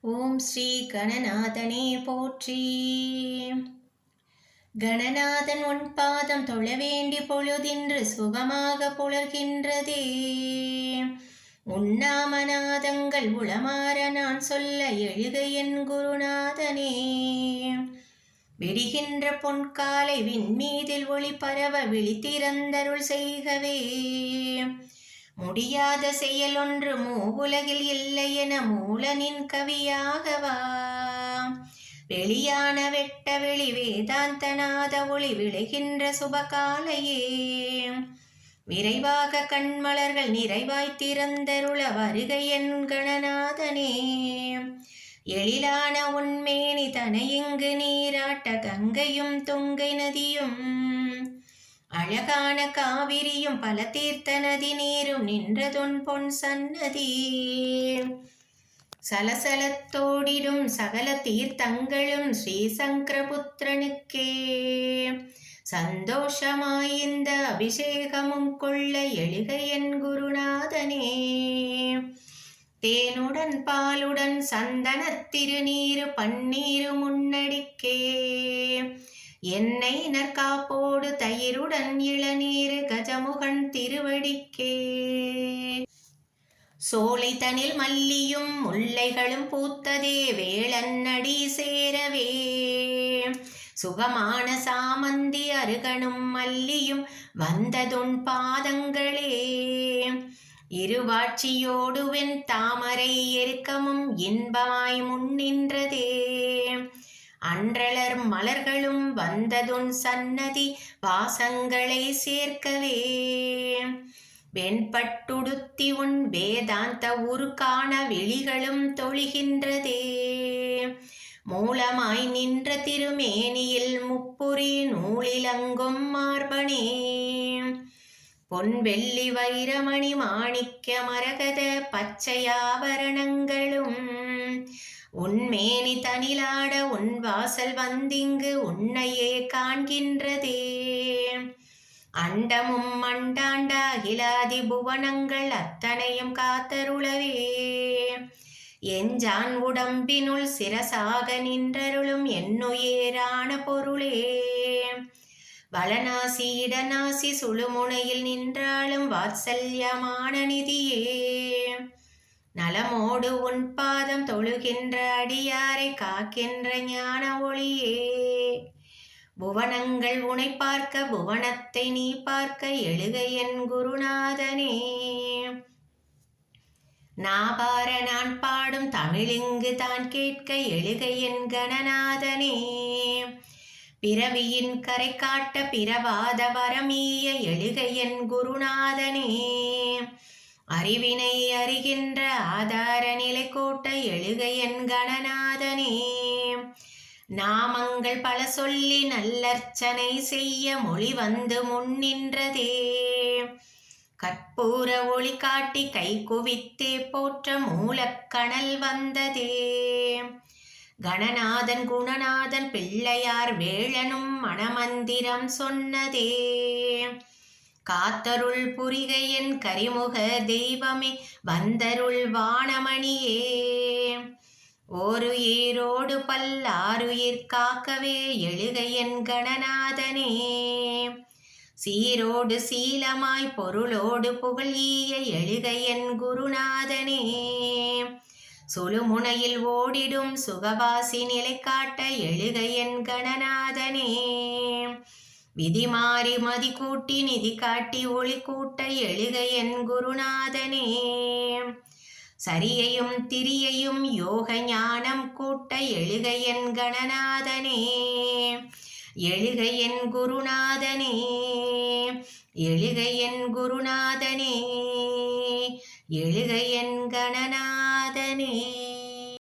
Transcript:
ஓம் ஸ்ரீ கணநாதனே போற்றி. கணநாதன் உன் பாதம் தொழ வேண்டி பொழுதின்று சுகமாக புலர்கின்றதே. உண்ணாமநாதங்கள் உளமாற நான் சொல்ல எழுக என் குருநாதனே. விடுகின்ற பொன்காலை விண்மீதில் ஒளி பரவ விழித்திறந்தருள் செய்கவே. முடியாத செயல் ஒன்று மூவுலகில் இல்லை என மூலனின் கவியாகவா? வெளியான வெட்ட வெளி வேதாந்தநாத ஒளி விளைகின்ற சுபகாலையே. விரைவாக கண்மலர்கள் நிறைவாய் திறந்தருள வருகை என் கணநாதனே. எழிலான உண்மேனி தனையிங்கு நீராட்ட கங்கையும் தொங்கை நதியும் அழகான காவிரியும் பல தீர்த்த நதி நீரும் நின்றதொன் பொன் சன்னதி. சலசலத்தோடிடும் சகல தீர்த்தங்களும் ஸ்ரீசங்கரபுத்திரனுக்கே. சந்தோஷமாய் இந்த அபிஷேகமும் கொள்ள எழுக என் குருநாதனே. தேனுடன் பாலுடன் சந்தன திருநீரு பன்னீரு முன்னடிக்கே. என்னை நற்காப்போடு தயிருடன் இளநீர் கஜமுகன் திருவடிக்கே. சோலை தனில் மல்லியும் முல்லைகளும் பூத்ததே வேளன்னடி சேரவே. சுகமான சாமந்தி அருகனும் மல்லியும் வந்ததுன் பாதங்களே. இருவாட்சியோடுவென் தாமரை எருக்கமும் இன்பமாய் முன்னின்றதே. அன்றளர் மலர்களும் வந்ததுன் சன்னதி வாசங்களை சேர்க்கவே. வெண்பட்டுடுத்தி உன் வேதாந்த உருக்கான வெளிகளும் தொழுகின்றதே. மூலமாய் நின்ற திருமேனியில் முப்புரி நூலிலங்கும் மார்பனே. பொன் வெள்ளி வைரமணி மாணிக்க மரகத பச்சையாபரணங்களும் உன்மேனி தனிலாட உன் வாசல் வந்திங்கு உன்னையே காண்கின்றதே. அண்டமும் அண்டாண்ட அகிலாதி புவனங்கள் அத்தனையும் காத்தருளவே. எஞ்சான் உடம்பினுள் சிரசாக நின்றருளும் என்னுயேரான பொருளே. வளநாசி இடநாசி சுழுமுனையில் நின்றாலும் வாத்சல்யமான நிதியே. நலமோடு உன் பாதம் தொழுகின்ற அடியாரை காக்கின்ற ஞான ஒளியே. புவனங்கள் உனை பார்க்க புவனத்தை நீ பார்க்க எழுக என் குருநாதனே. நாபார நான் பாடும் தமிழிங்கு தான் கேட்க எழுக என் கணநாதனே. பிறவியின் கரை காட்ட பிறவாத வரமீய எழுக என் குருநாதனே. அறிவினை அறிகின்ற ஆதார நிலை கோட்ட எழுக என் கணநாதனே. நாமங்கள் பல சொல்லி நல்லர்ச்சனை செய்ய மொழி வந்து முன்னின்றதே கற்பூர ஒளி காட்டி கை குவித்தே போற்ற மூலக்கணல் வந்ததே. கணநாதன் குணநாதன் பிள்ளையார் வேளனும் மணமந்திரம் சொன்னதே. காத்தருள் புரிகையன் கரிமுக தெய்வமே வந்தருள் வானமணியே. ஒரு ஈரோடு பல்லாருயிர் காக்கவே எழுகையன் கணநாதனே. சீரோடு சீலமாய் பொருளோடு புகழிய எழுகையன் குருநாதனே. சுழுமுனையில் ஓடிடும் சுகவாசி நிலை காட்ட எழுகையன் கணநாதனே. விதி மாறி மதி கூட்டி நிதி காட்டி ஒளி கூட்ட எழுக என் குருநாதனே. சரியையும் திரியையும் யோக ஞானம் கூட்ட எழுக என் கணநாதனே. எழுக என் குருநாதனே. எழுக என் குருநாதனே. எழுக என் கணநாதனே.